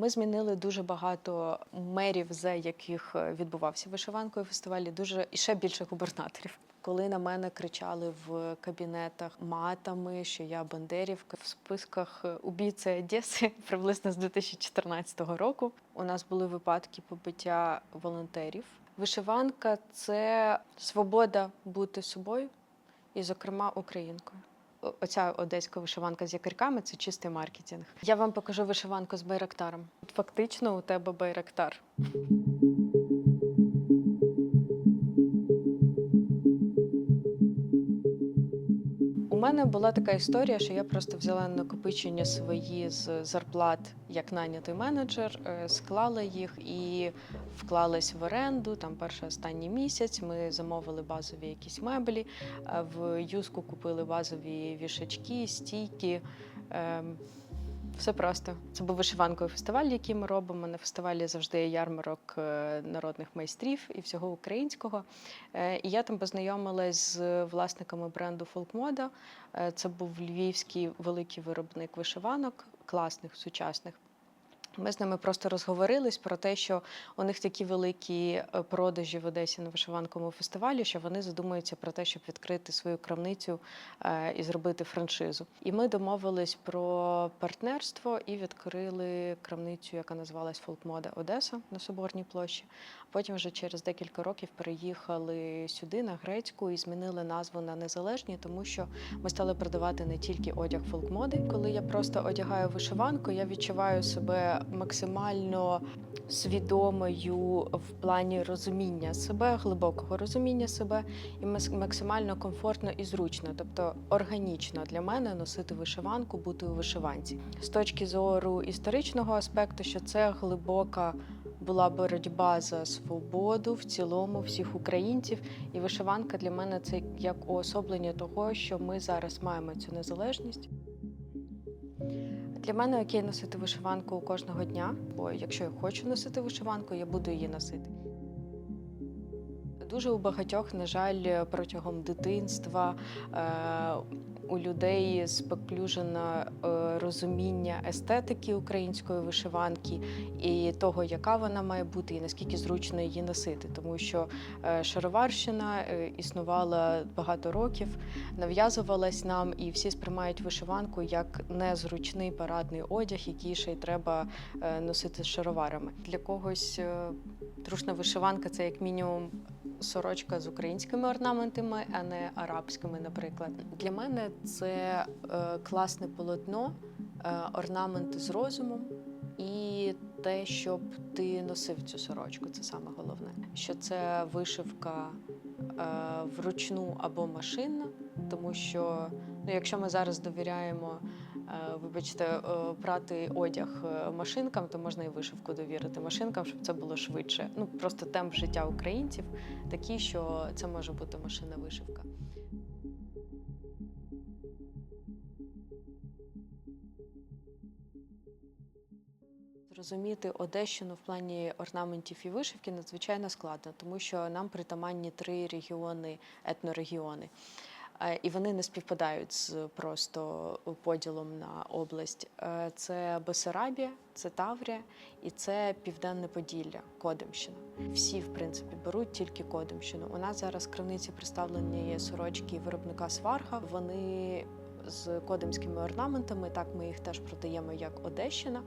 Ми змінили дуже багато мерів, за яких е, відбувався вишиванкою фестивалі, дуже і ще більше губернаторів. Коли на мене кричали в кабінетах матами, що я Бандерівка в списках е, убійці Одеси приблизно з 2014 року. У нас були випадки побиття волонтерів. Вишиванка це свобода бути собою, і, зокрема, українкою. Оця одеська вишиванка з якорьками це чистий маркетинг. Я вам покажу вишиванку з байрактаром. Фактично, у тебе байрактар. Мене була така історія, що я просто взяла накопичення свої з зарплат як нанятий менеджер, е, склала їх і вклалась в оренду. Там перший останній місяць ми замовили базові якісь меблі. е, В юску купили базові вішачки, стійки. Все просто. Це був вишиванковий фестиваль, який ми робимо. На фестивалі завжди є ярмарок е, народних майстрів і всього українського. Е, І я там познайомилась з власниками бренду Фолкмода. Е, Це був львівський великий виробник вишиванок, класних, сучасних. Ми з ними просто розговорились про те, що у них такі великі е, продажі в Одесі на вишиванковому фестивалі, що вони задумуються про те, щоб відкрити свою крамницю е, і зробити франшизу. І ми домовились про партнерство і відкрили крамницю, яка називалась Фолкмода Одеса на Соборній площі. Потім вже через декілька років переїхали сюди, на грецьку, і змінили назву на незалежні, тому що ми стали продавати не тільки одяг фолкмоди. Коли я просто одягаю вишиванку, я відчуваю себе максимально свідомою в плані розуміння себе, глибокого розуміння себе, і максимально комфортно і зручно, тобто органічно для мене носити вишиванку, бути у вишиванці. З точки зору історичного аспекту, що це глибока була боротьба за свободу в цілому всіх українців, і вишиванка для мене це як уособлення того, що ми зараз маємо цю незалежність. Для мене окей носити вишиванку кожного дня, бо якщо я хочу носити вишиванку, я буду її носити. Дуже у багатьох, на жаль, протягом дитинства е, у людей споклюжено е, розуміння естетики української вишиванки і того, яка вона має бути, і наскільки зручно її носити. Тому що е, шароварщина е, існувала багато років, нав'язувалась нам, і всі сприймають вишиванку як незручний парадний одяг, який ще й треба носити з шароварами. Для когось трушна вишиванка це як мінімум сорочка з українськими орнаментами, а не арабськими, наприклад. Для мене це е, класне полотно, е, орнаменти з розумом. І те, щоб ти носив цю сорочку, це саме головне. Що це вишивка е, вручну або машинна, тому що ну, якщо ми зараз довіряємо, вибачте, е, прати одяг е, машинкам, то можна і вишивку довірити машинкам, щоб це було швидше. Ну просто темп життя українців такий, що це може бути машинна вишивка. Зрозуміти Одещину в плані орнаментів і вишивки надзвичайно складно, тому що нам притаманні три регіони, етнорегіони. Е, І вони не співпадають з просто поділом на область. Е, Це Бесарабія, це Таврія і це Південне Поділля, Кодимщина. Всі, в принципі, беруть тільки Кодимщину. У нас зараз крамниці представлені сорочки виробника Сварга. Вони з кодимськими орнаментами. Так, ми їх теж продаємо як Одещина,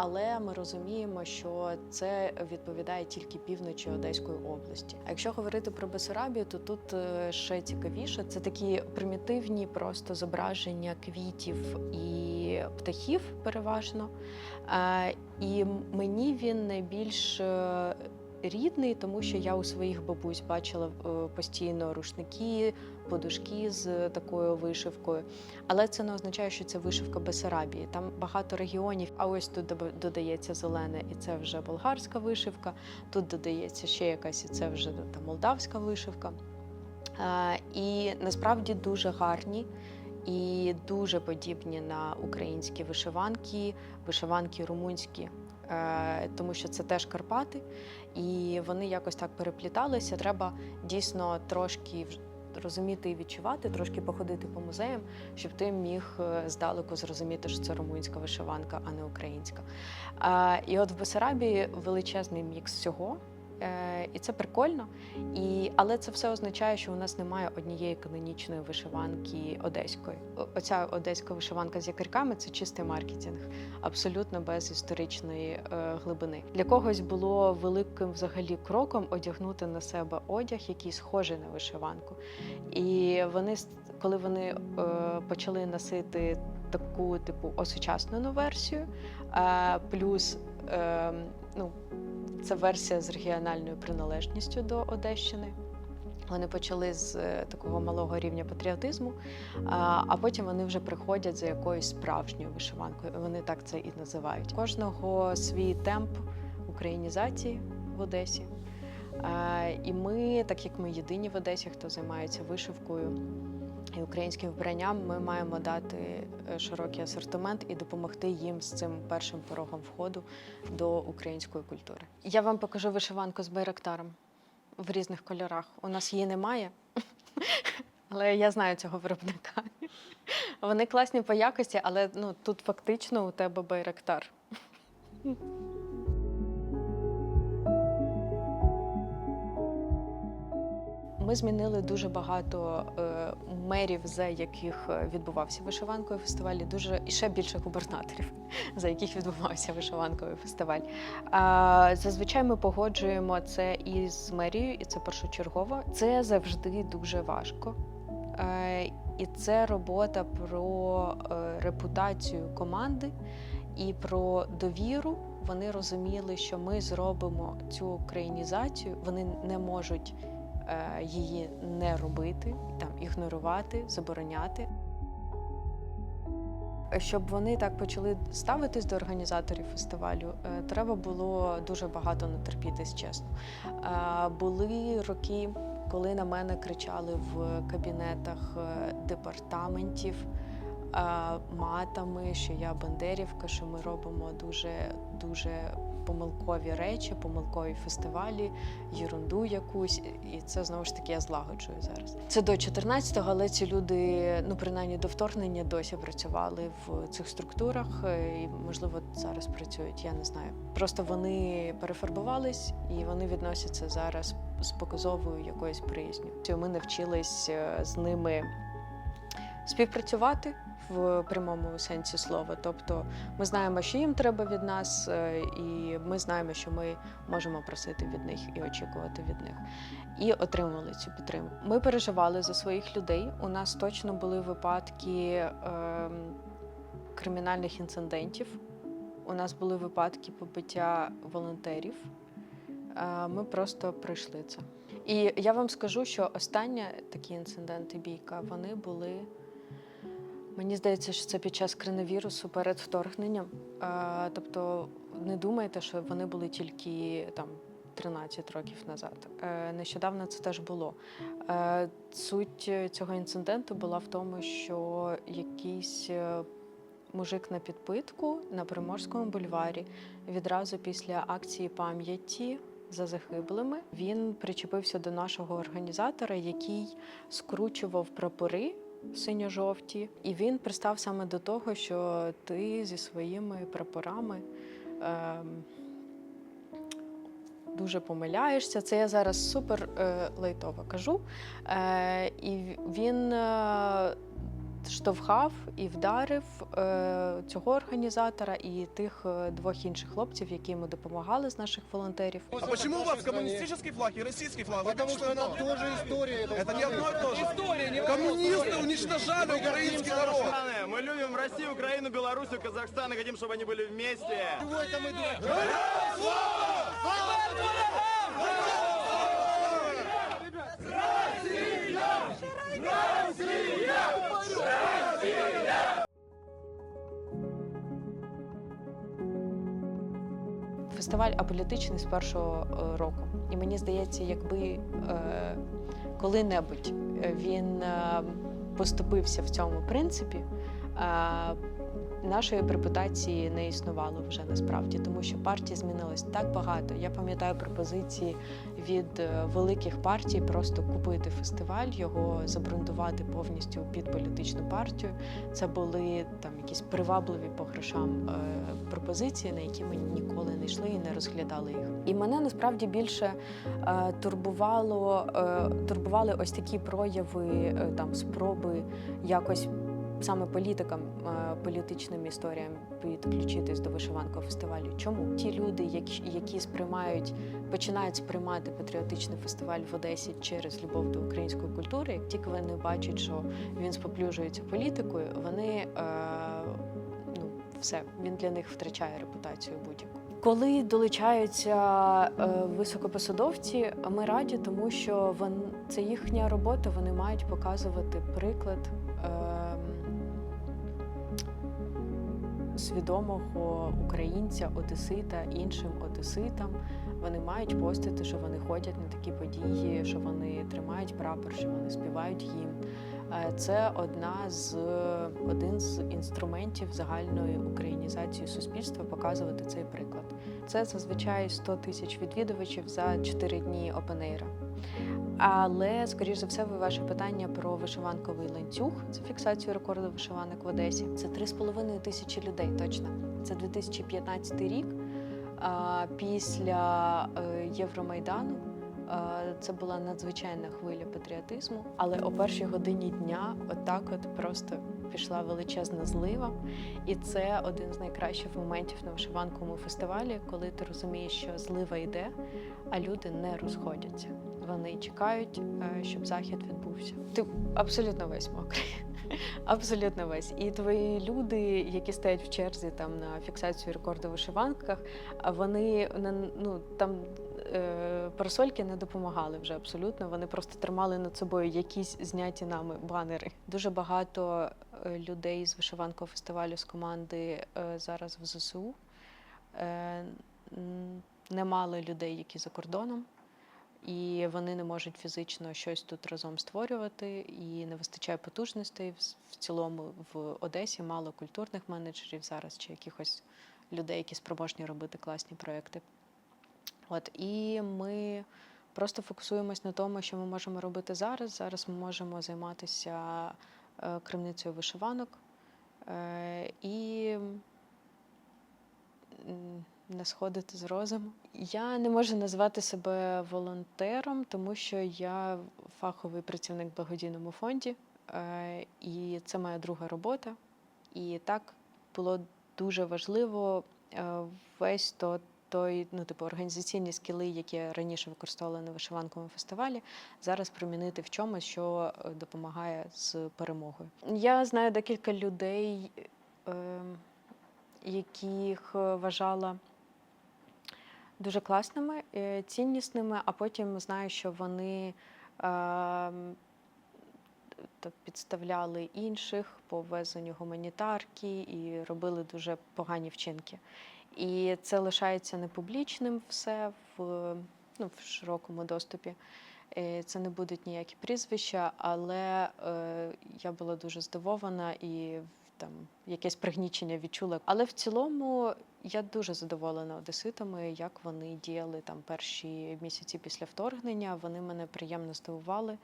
але ми розуміємо, що це відповідає тільки півночі Одеської області. А якщо говорити про Бесарабію, то тут е, ще цікавіше. Це такі примітивні просто зображення квітів і птахів, переважно. Е, І мені він найбільш е, рідний, тому що я у своїх бабусь бачила постійно рушники, подушки з такою вишивкою. Але це не означає, що це вишивка Бесарабії. Там багато регіонів. А ось тут додається зелене, і це вже болгарська вишивка. Тут додається ще якась, і це вже там молдавська вишивка. І насправді дуже гарні. І дуже подібні на українські вишиванки, вишиванки румунські, е, тому що це теж Карпати, і вони якось так перепліталися. Треба дійсно трошки розуміти і відчувати, трошки походити по музеям, щоб ти міг е, здалеку зрозуміти, що це румунська вишиванка, а не українська. І от в Бесарабії величезний мікс всього. Е, і це прикольно, і, але це все означає, що у нас немає однієї канонічної вишиванки одеської. Оця одеська вишиванка з якорьками це чистий маркетинг, абсолютно без історичної е, глибини. Для когось було великим взагалі кроком одягнути на себе одяг, який схожий на вишиванку. І вони, коли вони е, почали носити таку типу осучаснену версію, е, плюс е, ну, це версія з регіональною приналежністю до Одещини. Вони почали з е, такого малого рівня патріотизму, а, потім вони вже приходять за якоюсь справжньою вишиванкою. Вони так це і називають. Кожного свій темп українізації в Одесі. І ми, так як ми єдині в Одесі, хто займається вишивкою і українським вбранням, ми маємо дати е, широкий асортимент і допомогти їм з цим першим порогом входу до української культури. Я вам покажу вишиванку з байрактаром в різних кольорах. У нас її немає, але я знаю цього виробника. Вони класні по якості, але ну, тут фактично у тебе байрактар. Ми змінили дуже багато е, мерів, за яких е, відбувався вишиванковий фестиваль, і дуже і ще більше губернаторів, за яких відбувався вишиванковий фестиваль. Зазвичай ми погоджуємо це із мерією, і це першочергово. Це завжди дуже важко. Е, і це робота про репутацію команди і про довіру. Вони розуміли, що ми зробимо цю українізацію. Вони не можуть її не робити, там ігнорувати, забороняти. Щоб вони так почали ставитись до організаторів фестивалю, е, треба було дуже багато натерпітись, чесно. Е, Були роки, коли на мене кричали в кабінетах е, департаментів е, матами, що я бандерівка, що ми робимо дуже дуже помилкові речі, помилкові фестивалі, єрунду якусь, і це знову ж таки я злагоджую зараз. Це до 14-го, але ці люди, ну принаймні до вторгнення, досі працювали в цих структурах, е, і можливо зараз працюють. Я не знаю. Просто вони перефарбувались і вони відносяться зараз з показовою якоюсь приязню. Ми навчились е, з ними співпрацювати в прямому сенсі слова. Тобто ми знаємо, що їм треба від нас, е, і ми знаємо, що ми можемо просити від них і очікувати від них. І отримували цю підтримку. Ми переживали за своїх людей. У нас точно були випадки ем, кримінальних інцидентів. У нас були випадки побиття волонтерів. Е, Ми просто пройшли це. І я вам скажу, що останні такі інциденти бійка вони були. Мені здається, що це під час коронавірусу перед вторгненням. Е, Тобто не думайте, що вони були тільки там 13 років назад. Е, Нещодавно це теж було. Е, Суть цього інциденту була в тому, що якийсь е, мужик на підпитку на Приморському бульварі відразу після акції пам'яті. За загиблими він причепився до нашого організатора, який скручував прапори синьо-жовті, і він пристав саме до того, що ти зі своїми прапорами Е дуже помиляєшся. Це я зараз супер е, лайтово кажу. Е, і він е, штовхав і вдарив е, цього організатора і тих е, двох інших хлопців, які йому допомагали з наших волонтерів. А почему у вас коммунистический флаг и российский флаг? Вы Потому как что это тоже история. Это не одно и то же. Коммунисты уничтожали украинский народ. Страны. Мы любим Россию, Украину, Белоруссию, Казахстан и хотим, чтобы они были вместе. Чего это мы дураки? Фестиваль аполітичний з першого е, року. І мені здається, якби е, коли-небудь він е, поступився в цьому принципі, нашої репутації не існувало вже насправді, тому що партій змінилось так багато. Я пам'ятаю пропозиції від е, великих партій просто купити фестиваль, його забрендувати повністю під політичну партію. Це були там якісь привабливі по грошам е, пропозиції, на які ми ніколи не йшли і не розглядали їх. І мене насправді більше е, турбувало, турбували ось такі прояви, там спроби якось саме політикам, е, політичним історіям підключитись до вишиванкового фестивалю. Чому ті люди, які, сприймають, починають сприймати патріотичний фестиваль в Одесі через любов до української культури, як тільки вони бачать, що він споплюжується політикою, вони е, ну все, він для них втрачає репутацію будь-яку. Коли долучаються е, високопосадовці, ми раді, тому що вон, це їхня робота, вони мають показувати приклад свідомого українця, одесита іншим одеситам. Вони мають постити, що вони ходять на такі події, що вони тримають прапор, що вони співають гімн. Е, Це одна з один з інструментів загальної українізації суспільства показувати цей приклад. Це зазвичай 100 тисяч відвідувачів за 4 дні опенейра. Але, скоріш за все, ви ваше питання про вишиванковий ланцюг, це фіксацію рекорду вишиванок в Одесі. Це 3,5 тисячі людей точно. Це 2015 рік. Після е, Євромайдану це була надзвичайна хвиля патріотизму. Але о першій годині дня, отак, от просто пішла величезна злива. І це один з найкращих моментів на вишиванковому фестивалі, коли ти розумієш, що злива йде, а люди не розходяться. Вони чекають, е, щоб захід відбувся. Ти абсолютно весь мокрий. Абсолютно весь. І твої люди, які стоять в черзі там на фіксацію рекорду в вишиванках, вони ну там е, парасольки не допомагали вже абсолютно. Вони просто тримали над собою якісь зняті нами банери. Дуже багато е, людей з вишиванкового фестивалю з команди е, зараз в ЗСУ. Е, м, Немало людей, які за кордоном і вони не можуть фізично щось тут разом створювати, і не вистачає потужностей. В, цілому в Одесі мало культурних менеджерів зараз чи якихось людей, які спроможні робити класні проекти. От і ми просто фокусуємось на тому, що ми можемо робити зараз. Зараз ми можемо займатися е, крамницею вишиванок е, і не сходити з розуму. Я не можу назвати себе волонтером, тому що я фаховий працівник в благодійному фонді, е, і це моя друга робота. І так було дуже важливо е, весь то. Той, ну, типу, організаційні скіли, які раніше використовувала на вишиванковому фестивалі, зараз примінити в чомусь, що е, допомагає з перемогою. Я знаю декілька людей, е, яких вважала дуже класними, е, ціннісними, а потім знаю, що вони ем, підставляли інших по ввезенню гуманітарки і робили дуже погані вчинки. І це лишається непублічним все в, ну, в широкому доступі. Е, Це не будуть ніякі прізвища, але е, я була дуже здивована і там якесь пригнічення відчула. Але в цілому я дуже задоволена одеситами, як вони діяли там перші місяці після вторгнення. Вони мене приємно здивували.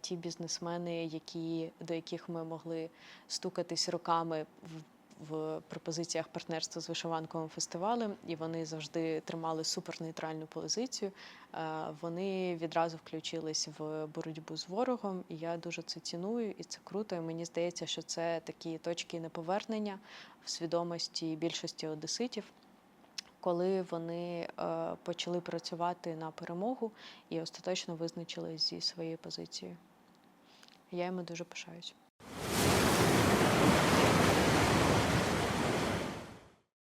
Ті бізнесмени, які, до яких ми могли стукатись роками в, пропозиціях партнерства з вишиванковим фестивалем, і вони завжди тримали супернейтральну позицію. е, Вони відразу включились в боротьбу з ворогом, і я дуже це ціную, і це круто. І мені здається, що це такі точки неповернення в свідомості більшості одеситів. Коли вони е, почали працювати на перемогу і остаточно визначились зі своєю позицією. Я йому дуже пишаюсь.